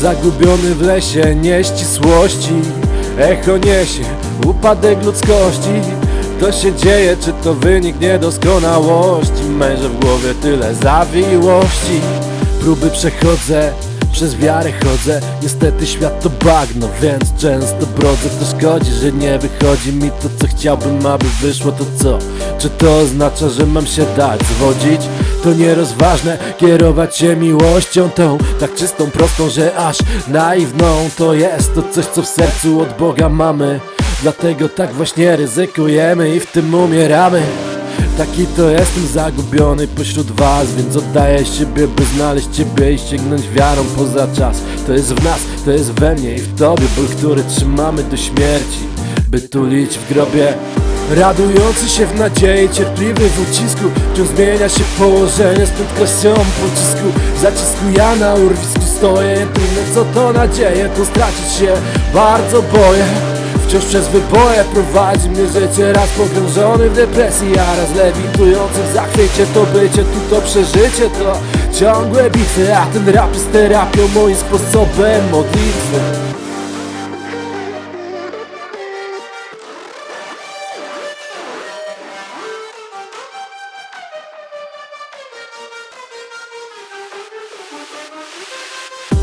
Zagubiony w lesie nieścisłości Echo niesie upadek ludzkości. To się dzieje, czy to wynik niedoskonałości? Mężę w głowie tyle zawiłości. Próby przechodzę przez wiarę chodzę, niestety świat to bagno Więc często brodzę, to szkodzi, że nie wychodzi mi to co chciałbym, aby wyszło. To co? Czy to oznacza, że mam się dać zwodzić? To nierozważne, kierować się miłością tą Tak czystą, prostą, że aż naiwną. To jest to coś, co w sercu od Boga mamy. Dlatego tak właśnie ryzykujemy i w tym umieramy Taki to jestem zagubiony pośród was Więc oddaję siebie, by znaleźć ciebie I sięgnąć wiarą poza czas. To jest w nas, to jest we mnie i w tobie Ból, który trzymamy do śmierci. By tulić w grobie. Radujący się w nadziei, cierpliwy w ucisku. Wciąż zmienia się położenie z prędkością pocisku. Zacisku ja na urwisku stoję Jedyne co to nadzieję, to stracić się. Bardzo boję Wciąż przez wyboje prowadzi mnie życie Raz pogrążony w depresji, a raz lewitujący w zachwycie To bycie, tu to przeżycie, to ciągłe bitwy A ten rap jest terapią, moim sposobem modlitwy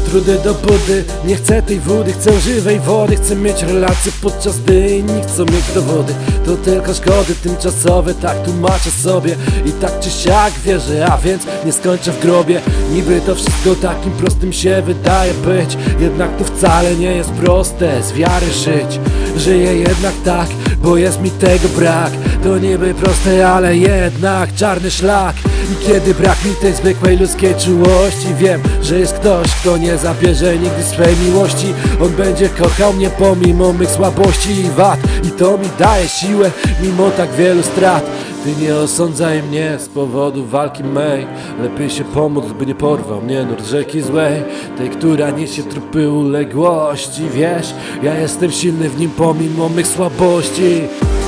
Trudy do budy, nie chcę tej wody Chcę żywej wody, chcę mieć relacje podczas gdy inni chcą mieć dowody. To tylko szkody tymczasowe, tak tłumaczę sobie. I tak czy siak wierzę, a więc nie skończę w grobie. Niby to wszystko takim prostym się wydaje być. Jednak to wcale nie jest proste, z wiary żyć. Żyję jednak tak, bo jest mi tego brak. To niby proste, ale jednak czarny szlak. I kiedy brak mi tej zwykłej ludzkiej czułości Wiem, że jest ktoś, kto nie zabierze nigdy swej miłości. On będzie kochał mnie pomimo mych słabości i wad. I to mi daje siłę, mimo tak wielu strat ty nie osądzaj mnie z powodu walki mej. Lepiej się pomóc, by nie porwał mnie nurt rzeki złej. Tej, która niesie trupy uległości Wiesz, ja jestem silny w nim pomimo mych słabości.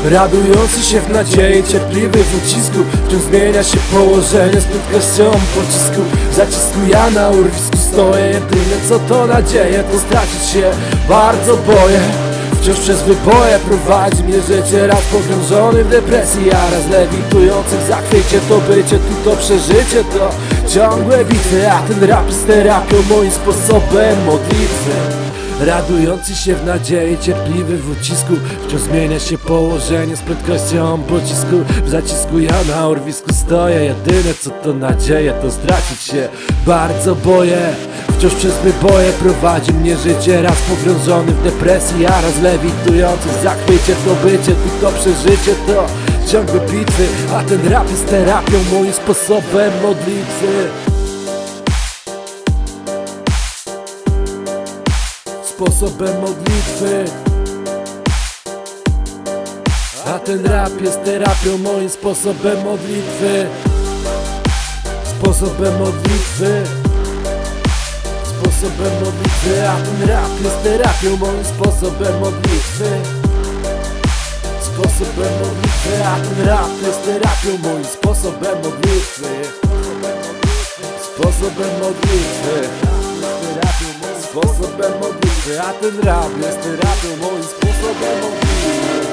Radujący się w nadziei, cierpliwy w ucisku Wciąż zmienia się położenie z prędkością pocisku. Zacisku ja na urwisku stoję Jedyne co to nadzieję, to stracić się bardzo boję Wciąż przez wyboje prowadzi mnie życie Raz pogrążony w depresji, a raz lewitujący w zachwycie. To bycie, tu to przeżycie, to ciągłe bitwy A ten rap jest terapią, moim sposobem modlitwy. Radujący się w nadziei, cierpliwy w ucisku Wciąż zmienia się położenie z prędkością pocisku. W zacisku ja na urwisku stoję Jedyne co to nadzieja, to stracić się. Bardzo boję Wciąż przez wyboje prowadzi mnie życie Raz pogrążony w depresji, a raz lewitujący w zachwycie. To bycie, tu to przeżycie, to ciągłe bitwy A ten rap jest terapią, moim sposobem modlitwy. Sposobem modlitwy. A ten rap jest terapią, moim sposobem modlitwy. Sposobem modlitwy Sposobem modlitwy, a ten rap jest terapią, moim sposobem modlitwy. Sposobem modlitwy, a ten rap jest terapią, moim sposobem modlitwy. Sposobem modlitwy. Sposobem modlitwy, a ten rap jest terapią, moim sposobem modlitwy